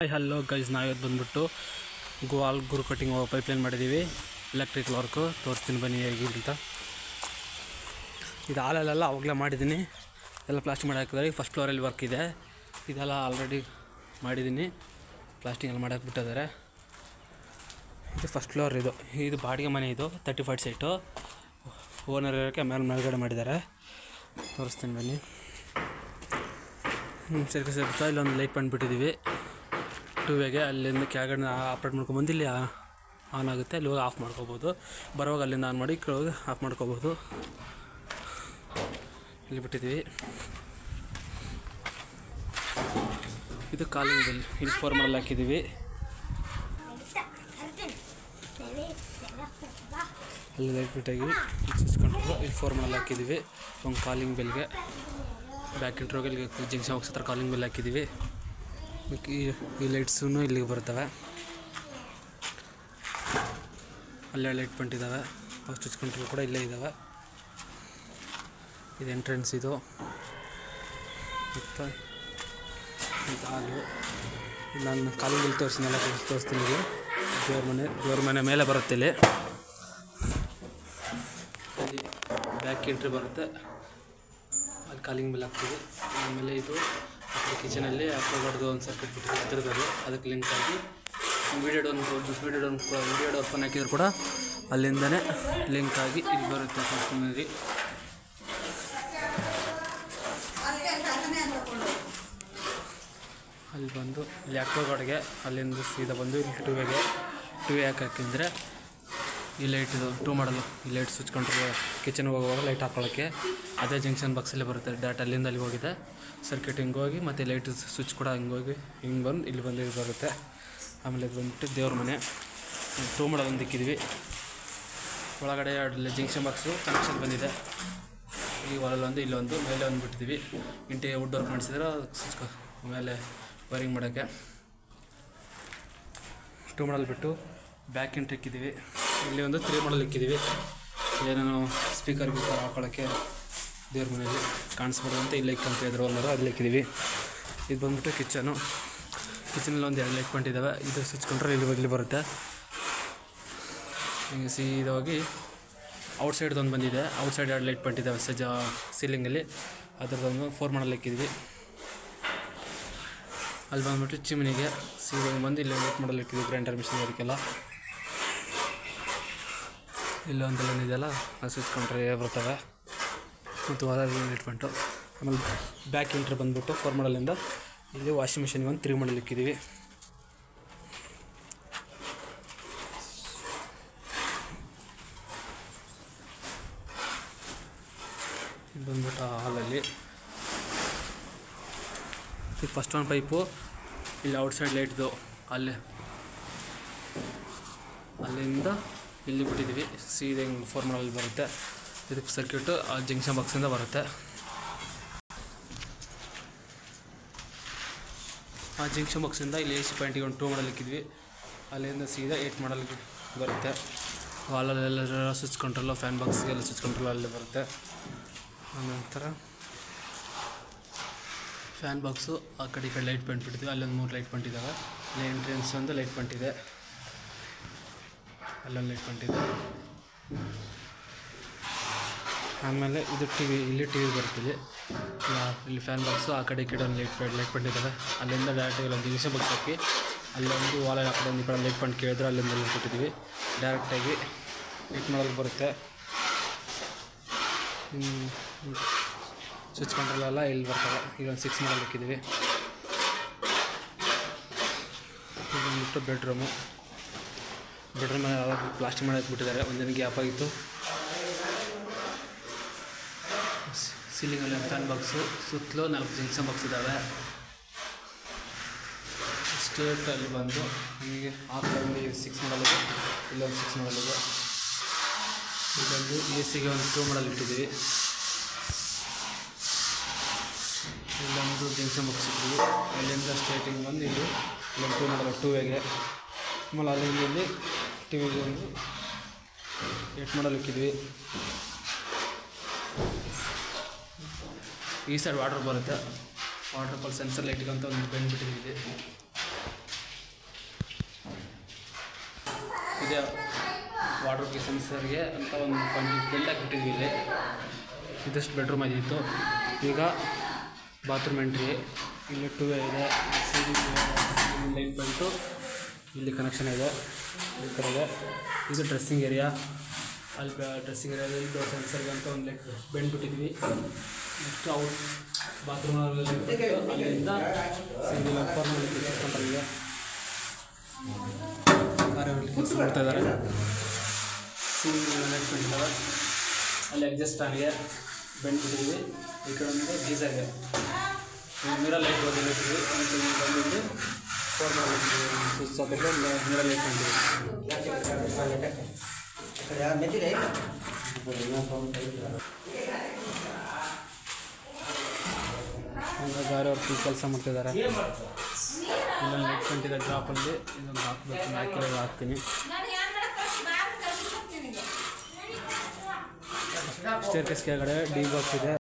Hi hello guys ನಾವಿವತ್ತು ಬಂದ್ಬಿಟ್ಟು ಗೋವಾಲ್ ಗುರು ಕಟ್ಟಿಂಗ್ ಪೈಪ್ಲೈನ್ ಮಾಡಿದ್ದೀವಿ ಎಲೆಕ್ಟ್ರಿಕಲ್ ವರ್ಕು ತೋರಿಸ್ತೀನಿ ಬನ್ನಿ ಹೇಗೆ ಅಂತ. ಇದು ಹಾಲಲ್ಲೆಲ್ಲ ಅವಾಗಲೇ ಮಾಡಿದ್ದೀನಿ. ಎಲ್ಲ ಪ್ಲಾಸ್ಟಿಕ್ ಮಾಡಿ ಹಾಕಿದ್ದಾರೆ. ಫಸ್ಟ್ ಫ್ಲೋರಲ್ಲಿ ವರ್ಕ್ ಇದೆ. ಇದೆಲ್ಲ ಆಲ್ರೆಡಿ ಮಾಡಿದ್ದೀನಿ. ಪ್ಲಾಸ್ಟಿಕ್ ಎಲ್ಲ ಮಾಡಿ ಹಾಕ್ಬಿಟ್ಟಿದ್ದಾರೆ. ಇದು ಫಸ್ಟ್ ಫ್ಲೋರ್ ಇದು. ಇದು ಬಾಡಿಗೆ ಮನೆ ಇದು ತರ್ಟಿ ಫೈವ್ ಸೈಟು ಓನರ್ ಇರೋಕ್ಕೆ ಮೇಲೆ ಮೇಲ್ಗಡೆ ಮಾಡಿದ್ದಾರೆ. ತೋರಿಸ್ತೀನಿ ಬನ್ನಿ. ಸರಿ ಸರಿ ಇಲ್ಲೊಂದು ಲೈಟ್ ಬಂದುಬಿಟ್ಟಿದ್ದೀವಿ ಟೂ ವೇಗೆ ಅಲ್ಲಿಂದ ಕೆಳಗಡೆ ಆಪ್ರೇಟ್ ಮಾಡ್ಕೊಂಬಂದು ಇಲ್ಲಿ ಆನ್ ಆಗುತ್ತೆ. ಅಲ್ಲಿ ಹೋಗಿ ಆಫ್ ಮಾಡ್ಕೋಬೋದು. ಬರೋವಾಗ ಅಲ್ಲಿಂದ ಆನ್ ಮಾಡಿ ಕೆಳಗೆ ಆಫ್ ಮಾಡ್ಕೋಬೋದು. ಇಲ್ಲಿ ಬಿಟ್ಟಿದ್ದೀವಿ. ಇದು ಕಾಲಿಂಗ್ ಬೆಲ್ ಇಲ್ಲಿ ಫಾರ್ಮಲ್ಲಿ ಹಾಕಿದ್ದೀವಿ. ಅಲ್ಲಿ ಲೈಟ್ ಬಿಟ್ಟಾಗಿ ಸಿಸ್ಕೊಂಡು ಇಲ್ಲಿ ಫಾರ್ಮಲ್ಲಿ ಹಾಕಿದ್ದೀವಿ. ಒಂದು ಕಾಲಿಂಗ್ ಬೆಲ್ಗೆ. ಬ್ಯಾಕ್ ಇಂಟ್ರೋಗಲ್ಗೆ ಜಂಕ್ಷನ್ ಹೋಗ್ಸತ್ರ ಕಾಲಿಂಗ್ ಬೆಲ್ ಹಾಕಿದ್ದೀವಿ. ಈ ಲೈಟ್ಸು ಇಲ್ಲಿಗೆ ಬರ್ತವೆ. ಅಲ್ಲೇ light point first switch control ಕೂಡ ಇಲ್ಲೇ ಇದ್ದಾವೆ ಇದು ಎಂಟ್ರೆನ್ಸ್ ಇದು. ಮತ್ತು ಇದು ಹಾಲು. ಇಲ್ಲಿ ನಾನು ಬಿಲ್ ತೋರಿಸಿನೆಲ್ಲ ತೋರಿಸ್ತೀನಿ ಇಲ್ಲಿ. ದೇವ್ರ ಮನೆ ದೇವ್ರ ಮನೆ ಮೇಲೆ ಬರುತ್ತೆ ಇಲ್ಲಿ. ಅಲ್ಲಿ ಬ್ಯಾಕ್ ಎಂಟ್ರಿ ಬರುತ್ತೆ. ಅಲ್ಲಿ ಕಾಲಿಂಗ್ ಮೇಲೆ ಹಾಕ್ತೀವಿ. ಆಮೇಲೆ ಇದು ಕಿಚನಲ್ಲಿ ಹಾಕೋಬಾರ್ದು ಒಂದು ಸರ್ಕ್ಯೂಟ್ ಬಿಟ್ಟಿದೆ ಹತ್ತಿರದಲ್ಲಿ. ಅದಕ್ಕೆ ಲಿಂಕ್ ಆಗಿ ವೀಡಿಯೋ ಒಂದು ವೀಡಿಯೋ ಡೋನ್ ವೀಡಿಯೋ ಫೋನ್ ಹಾಕಿದ್ರು ಕೂಡ ಅಲ್ಲಿಂದನೇ ಲಿಂಕ್ ಆಗಿ ಇಲ್ಲಿ ಬರುತ್ತೆ ಫೋನಲ್ಲಿ ಅಲ್ಲಿ ಬಂದು ಇಲ್ಲಿ ಅಕ್ವಾಗಾರ್ಡ್ಗೆ ಅಲ್ಲಿಂದ ಸೀದಾ ಬಂದು ಇಲ್ಲಿ ಟೂ ವೇಗೆ ಟೂ ಹಾಕಿದ್ರೆ ಈ ಲೈಟ್ ಟೂ ಮಾಡಲು ಈ ಲೈಟ್ ಸ್ವಿಚ್ ಕಂಟ್ರೋಲ್ ಕಿಚನ್ಗೆ ಹೋಗುವಾಗ ಲೈಟ್ ಹಾಕೊಳ್ಳೋಕ್ಕೆ. ಅದೇ ಜಂಕ್ಷನ್ ಬಾಕ್ಸಲ್ಲಿ ಬರುತ್ತೆ. ಡಾಟ್ ಅಲ್ಲಿಂದ ಅಲ್ಲಿಗೆ ಹೋಗಿದೆ. ಸರ್ಕ್ಯೂಟ್ ಹಿಂಗೆ ಹೋಗಿ, ಮತ್ತು ಲೈಟ್ ಸ್ವಿಚ್ ಕೂಡ ಹಿಂಗೆ ಹೋಗಿ, ಹಿಂಗೆ ಬಂದು ಇಲ್ಲಿ ಬಂದು ಇಲ್ಲಿ ಬರುತ್ತೆ. ಆಮೇಲೆ ಇದು ಬಂದುಬಿಟ್ಟು ದೇವ್ರ ಮನೆ. ಟೂ ಮಾಡಲ್ ಇಕ್ಕಿದ್ವಿ. ಒಳಗಡೆ ಎರಡು ಜಂಕ್ಷನ್ ಬಾಕ್ಸು ಕನೆಕ್ಷನ್ ಬಂದಿದೆ. ಈ ಒಂದು ಇಲ್ಲೊಂದು, ಮೇಲೆ ಒಂದು ಬಿಟ್ಟಿದ್ವಿ. ಇಂಟಿ ವುಡ್ ವರ್ಕ್ ಮಾಡಿಸಿದ್ರೆ ಸ್ವಿಚ್ ಮೇಲೆ ವೈರಿಂಗ್ ಮಾಡೋಕ್ಕೆ. ಟೂ ಮಾಡಲ್ ಬಿಟ್ಟು ಬ್ಯಾಕ್ ಇಂಟ್ ಇಕ್ಕಿದ್ದೀವಿ ಇಲ್ಲಿ ಒಂದು ತ್ರೀ ಮಾಡಲ್ ಇಕ್ಕಿದ್ದೀವಿ ಏನೇನೋ ಸ್ಪೀಕರ್ ಗೀಕರ್ ಹಾಕೊಳ್ಳೋಕ್ಕೆ ದೇವ್ರ ಮನೆಯಲ್ಲಿ ಕಾಣಿಸ್ಬೋದು ಅಂತ ಇಲ್ಲಿ ಇಕ್ಕಂತ ಇದ್ರು ಅಲ್ಲರೂ ಅಲ್ಲಿ ಇಕ್ಕಿದ್ದೀವಿ ಇದು ಬಂದ್ಬಿಟ್ಟು ಕಿಚನು ಕಿಚನಲ್ಲಿ ಒಂದು ಎರಡು ಲೈಟ್ ಇದ್ದಾವೆ ಇದು ಸ್ವಿಚ್ ಕಂಟ್ರೋಲ್ ಇಲ್ಲಿ ಇಲ್ಲಿ ಬರುತ್ತೆ. ಹಿಂಗೆ ಸೀದಾ ಹೋಗಿ ಔಟ್ ಸೈಡ್ದು ಒಂದು ಬಂದಿದೆ. ಔಟ್ಸೈಡ್ ಎರಡು ಲೈಟ್ ಬಂಟಿದ್ದಾವೆ ಸಜ್ಜ ಸೀಲಿಂಗಲ್ಲಿ ಅದರದೊಂದು ಫೋರ್ ಮಾಡಲ್ ಇಕ್ಕಿದ್ವಿ. ಅಲ್ಲಿ ಬಂದ್ಬಿಟ್ಟು ಚಿಮ್ನಿಗೆ ಸೀದಾಗಿ ಬಂದು ಇಲ್ಲಿ ಲೈಟ್ ಮಾಡಲಿಕ್ಕಿದ್ವಿ ಗ್ರೈಂಡರ್ ಮಿಷಿನ್ ಅದಕ್ಕೆಲ್ಲ. ಇಲ್ಲೊಂದು ಲೈನ್ ಇದೆಯಲ್ಲ, ಅದು ಬರ್ತವೆ. ಮತ್ತು ಹೊರಗೆ ಇಟ್ಬಿಟ್ಟು ಆಮೇಲೆ ಬ್ಯಾಕ್ ಇಂಟ್ರ್ ಬಂದ್ಬಿಟ್ಟು ಫೋರ್ ಮಾಡಲಿಂದ ಇಲ್ಲಿ ವಾಷಿಂಗ್ ಮಿಷಿನ್ಗೆ ಒಂದು ತ್ರೀ ಮಾಡಲ್ ಇಕ್ಕಿದ್ದೀವಿ ಬಂದ್ಬಿಟ್ಟು ಹಾಲಲ್ಲಿ. ಇದು ಫಸ್ಟ್ ಒಂದು ಪೈಪು ಇಲ್ಲಿ ಔಟ್ಸೈಡ್ ಲೈಟ್ದು ಅಲ್ಲೇ. ಅಲ್ಲಿಂದ ಇಲ್ಲಿ ಬಿಟ್ಟಿದ್ದೀವಿ ಸೀದಾ ಹಿಂಗೆ ಫೋರ್ ಮಾಡಲ್ ಬರುತ್ತೆ. ಇದಕ್ಕೆ ಸರ್ಕ್ಯೂಟು ಆ ಜಂಕ್ಷನ್ ಬಾಕ್ಸಿಂದ ಬರುತ್ತೆ. ಆ ಜಂಕ್ಷನ್ ಬಾಕ್ಸಿಂದ ಇಲ್ಲಿ ಎ ಸಿ ಪಾಯಿಂಟಿಗೆ ಒಂದು ಟೂ ಮಾಡಲ್ ಇಕ್ಕಿದ್ವಿ. ಅಲ್ಲಿಂದ ಸೀದಾ ಏಟ್ ಮಾಡಲ್ ಬರುತ್ತೆ. ಹಾಲಲ್ಲೆಲ್ಲ ಸ್ವಿಚ್ ಕಂಟ್ರೋಲು ಫ್ಯಾನ್ ಬಾಕ್ಸ್ಗೆಲ್ಲ ಸ್ವಿಚ್ ಕಂಟ್ರೋಲ್ ಅಲ್ಲಿ ಬರುತ್ತೆ. ಆನಂತರ ಫ್ಯಾನ್ ಬಾಕ್ಸು ಆ ಕಡೆ ಈ ಕಡೆ ಲೈಟ್ ಪಾಯಿಂಟ್ ಬಿಡ್ತೀವಿ ಅಲ್ಲೊಂದು ಮೂರು ಲೈಟ್ ಪಾಯಿಂಟ್ ಇದ್ದಾವೆ ಅಲ್ಲಿ ಎಂಟ್ರೆನ್ಸ್ ಒಂದು ಲೈಟ್ ಪಾಯಿಂಟ್ ಇದೆ. ಲೈಟ್ ಪಂಟ್ ಆಮೇಲೆ ಇದು ಟಿ ವಿ, ಇಲ್ಲಿ ಟಿ ವಿ ಬರ್ತಿದೆ. ಇಲ್ಲಿ ಫ್ಯಾನ್ ಬಾಕ್ಸು ಆ ಕಡೆ ಈ ಕಡೆ ಒಂದು ಲೈಟ್ ಲೈಟ್ ಪಂಟ್ ಇದ್ದಾವೆ ಅಲ್ಲಿಂದ ಡೈರೆಕ್ಟ್ ಒಂದು ದಿವಸ ಬಾಕ್ಸ್ ಹಾಕಿ, ಅಲ್ಲೊಂದು ವಾಲ್ ಆ ಕಡೆ ಒಂದು ಕಡೆ ಲೈಟ್ ಪಂಟ್ ಕೇಳಿದ್ರೆ ಅಲ್ಲಿಂದ ಅಲ್ಲಿ ಕೊಟ್ಟಿದ್ದೀವಿ. ಡೈರೆಕ್ಟಾಗಿ ಲೈಟ್ ಮಾಡಲು ಬರುತ್ತೆ. ಸ್ವಿಚ್ ಕಂಟ್ರೋಲ್ ಎಲ್ಲ ಇಲ್ಲಿ ಬರ್ತವೆ. ಒಂದು ಸಿಕ್ಸ್ ಮಾಡಲ್ ಹಾಕಿದ್ದೀವಿ. ಇದು ಬಂದ್ಬಿಟ್ಟು ಬೆಡ್ರೂಮು ಬೆಡ್ರೂಮ್ ಯಾವಾಗ ಪ್ಲಾಸ್ಟಿಕ್ ಮಾಡಿ ಬಿಟ್ಟಿದ್ದಾರೆ. ಒಂದಿನ ಗ್ಯಾಪ್ ಆಗಿತ್ತು. ಸೀಲಿಂಗಲ್ಲಿ ಫ್ಯಾನ್ ಬಾಕ್ಸು ಸುತ್ತಲೂ ನಾಲ್ಕು ಜಂಕ್ಷನ್ ಬಾಕ್ಸ್ ಇದ್ದಾವೆ ಸ್ಟೇಟಲ್ಲಿ ಬಂದು ಹೀಗೆ ಆಫ್ ಕಡೆ ಸಿಕ್ಸ್ ಮಾಡಲಿದೆ ಇಲ್ಲೊಂದು ಸಿಕ್ಸ್ ಮಾಡಲಿದೆ ಇಲ್ಲೊಂದು ಎ ಸಿಗೆ ಒಂದು ಟೂ ಮಾಡಲ್ ಇಟ್ಟಿದ್ದೀವಿ. ಇಲ್ಲೊಂದು ಜಂಕ್ಷನ್ ಬಾಕ್ಸ್ ಇಟ್ಟಿದ್ದೀವಿ. ಅಲ್ಲಿಂದ ಸ್ಟೇಟಿಂಗ್ ಬಂದು ಇಲ್ಲಿ ಇಲ್ಲೊಂದು ಟೂ ಮಾಡಲ್ ಟೂ ವೇಗೆ ಆಮೇಲೆ ಅಲ್ಲಿಂದ ಟಿವಿಗೆ ಏಟ್ ಎಟ್ ಮಾಡಲಿಕ್ಕಿದ್ವಿ. ಈ ಸೈಡ್ ವಾಟರ್ ಬರುತ್ತೆ. ವಾಟರ್ ಫಾಲ್ ಸೆನ್ಸರ್ ಲೈಟ್ಗಂತ ಅಂತ ಒಂದು ಬೆನಿಫಿಟ್ ಇದೆ ವಾಟರ್ ಸೆನ್ಸರ್ಗೆ ಅಂತ ಒಂದು ಬಂಡಿ ಬೆಲ್ಲ ಬಿಟ್ಟಿದ್ವಿ ಇಲ್ಲಿ. ಇದಷ್ಟು ಬೆಡ್ರೂಮ್ ಆಗಿತ್ತು ಈಗ ಬಾತ್ರೂಮ್ ಎಂಟ್ರಿ ಇಲ್ಲಿ ಟೂ ಇದೆ. ಲೈಟ್ ಬಂತು. ಇಲ್ಲಿ ಕನೆಕ್ಷನ್ ಇದೆ. ಈ ಕಡೆ ಇದೆ. ಇದು ಡ್ರೆಸ್ಸಿಂಗ್ ಏರಿಯಾ ಅಲ್ಲಿ ಡ್ರೆಸ್ಸಿಂಗ್ ಏರಿಯಾದಲ್ಲಿ ಡೋರ್ ಸೆನ್ಸರ್ಗೆ ಅಂತ ಒಂದು ಲೆಕ್ ಬೆಂಡ್ ಬಿಟ್ಟಿದ್ವಿ. ನೆಕ್ಸ್ಟ್ ಔಟ್ ಬಾತ್ರೂಮ್ ಅಲ್ಲಿಂದ ಸಿಂಗಲ್ ಅಪ್ಪರ್ ಇದೆ ಮಾಡ್ತಾಯಿದ್ದಾರೆ ಕೆಲಸ ಮಾಡ್ತಾ ಇದ್ದಾರೆ. ಅಲ್ಲಿ ಅಡ್ಜಸ್ಟ್ ಆಗಿದೆ. ಬೆಂಡ್ ಬಿಟ್ಟಿದ್ವಿ. ಈ ಕಡೆ ಒಂದು ಗೀಸರ್ ಇದೆ. ಮಿರ ಲೈಟ್ ಬಂದಿದ್ದೀವಿ ಬಂದಿದ್ದು ಕೆಲಸ ಮಾಡ್ತಿದ್ದಾರೆ ಇಲ್ಲೊಂದು ಲೈಟ್ ಕಂಟಿದೆ ಡ್ರಾಪಲ್ಲಿ ಇದೊಂದು ಹಾಕ್ಬೇಕು ಹಾಕಿರೋ ಹಾಕ್ತೀನಿ ಸ್ಟೇರ್ ಕೇಸ್ ಕೆಳಗಡೆ ಡಿ ಬಾಕ್ಸ್ ಇದೆ.